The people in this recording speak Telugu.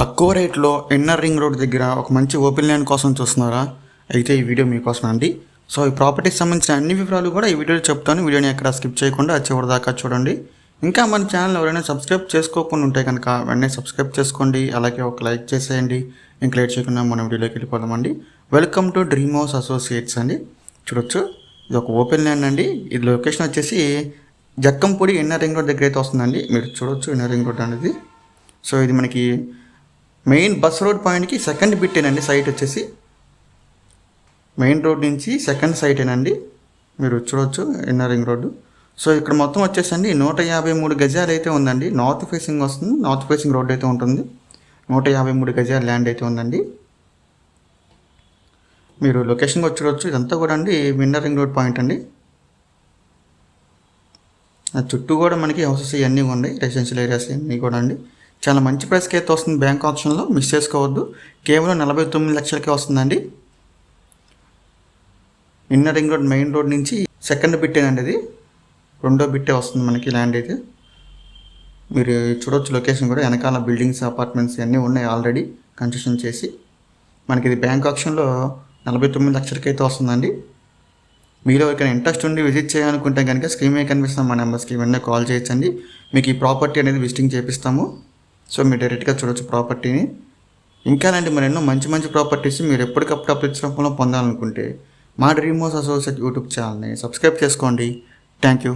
తక్కువ రేట్లో ఇన్నర్ రింగ్ రోడ్ దగ్గర ఒక మంచి ఓపెన్ ల్యాండ్ కోసం చూస్తున్నారా? అయితే ఈ వీడియో మీకోసం అండి. సో ఈ ప్రాపర్టీకి సంబంధించిన అన్ని వివరాలు కూడా ఈ వీడియోలో చెప్తాను. వీడియోని ఎక్కడ స్కిప్ చేయకుండా చివరి దాకా చూడండి. ఇంకా మన ఛానల్ ఎవరైనా సబ్స్క్రైబ్ చేసుకోకుండా ఉంటే కనుక వెంటనే సబ్స్క్రైబ్ చేసుకోండి. అలాగే ఒక లైక్ చేసేయండి. ఇంకా లేట్ చేయకుండా మన వీడియోలోకి వెళ్ళిపోదామండి. Welcome to dream house associates అండి. చూడొచ్చు ఇది ఒక ఓపెన్ ల్యాండ్ అండి. ఇది లొకేషన్ వచ్చేసి జక్కంపూడి ఇన్నర్ రింగ్ రోడ్ దగ్గర అయితే వస్తుందండి. మీరు చూడొచ్చు ఇన్నర్ రింగ్ రోడ్ అనేది. సో ఇది మనకి మెయిన్ బస్ రోడ్ పాయింట్కి సెకండ్ బిట్టేనండి సైట్ వచ్చేసి. మెయిన్ రోడ్ నుంచి సెకండ్ సైటేనండి. మీరు చూడవచ్చు ఇన్నర్ రింగ్ రోడ్డు. సో ఇక్కడ మొత్తం వచ్చేసండి నూట యాభై మూడు గజాలు అయితే ఉందండి. నార్త్ ఫేసింగ్ వస్తుంది. నార్త్ ఫేసింగ్ రోడ్ అయితే ఉంటుంది. నూట యాభై మూడు గజాల ల్యాండ్ అయితే ఉందండి. మీరు లొకేషన్కి వచ్చి ఇదంతా కూడా అండి విన్నరింగ్ రింగ్ రోడ్ పాయింట్ అండి. ఆ చుట్టూ కూడా మనకి హౌసెస్ ఇవన్నీ ఉన్నాయి. రెసిడెన్షియల్ ఏరియాస్ ఇవన్నీ కూడా అండి. చాలా మంచి ప్రైస్కి అయితే వస్తుంది బ్యాంక్ ఆప్షన్లో. మిస్ చేసుకోవద్దు. కేవలం నలభై తొమ్మిది లక్షలకే వస్తుందండి. Inner ring road main road నుంచి సెకండ్ బిట్టేనండి ఇది. రెండో బిట్టే వస్తుంది మనకి ల్యాండ్ అయితే. మీరు చూడొచ్చు లొకేషన్ కూడా. వెనకాల బిల్డింగ్స్ అపార్ట్మెంట్స్ అన్నీ ఉన్నాయి ఆల్రెడీ కన్స్ట్రక్షన్ చేసి. మనకి ఇది బ్యాంక్ ఆప్షన్లో నలభై తొమ్మిది లక్షలకి అయితే వస్తుందండి. మీలో ఎవరికైనా ఇంట్రెస్ట్ ఉండి విజిట్ చేయాలనుకుంటే కనుక స్క్రీన్ మీద కనిపిస్తాం మా నెంబర్స్కి వెంటనే కాల్ చేయొచ్చండి. మీకు ఈ ప్రాపర్టీ అనేది విజిటింగ్ చేపిస్తాము. సో మీరు డైరెక్ట్గా చూడొచ్చు ప్రాపర్టీని. ఇంకా లాంటి మరి ఎన్నో మంచి మంచి ప్రాపర్టీస్ మీరు ఎప్పటికప్పుడు అప్డేట్స్ రూపంలో పొందాలనుకుంటే మా డ్రీమ్ హౌస్ అసోసియేట్ యూట్యూబ్ ఛానల్ని సబ్స్క్రైబ్ చేసుకోండి. Thank you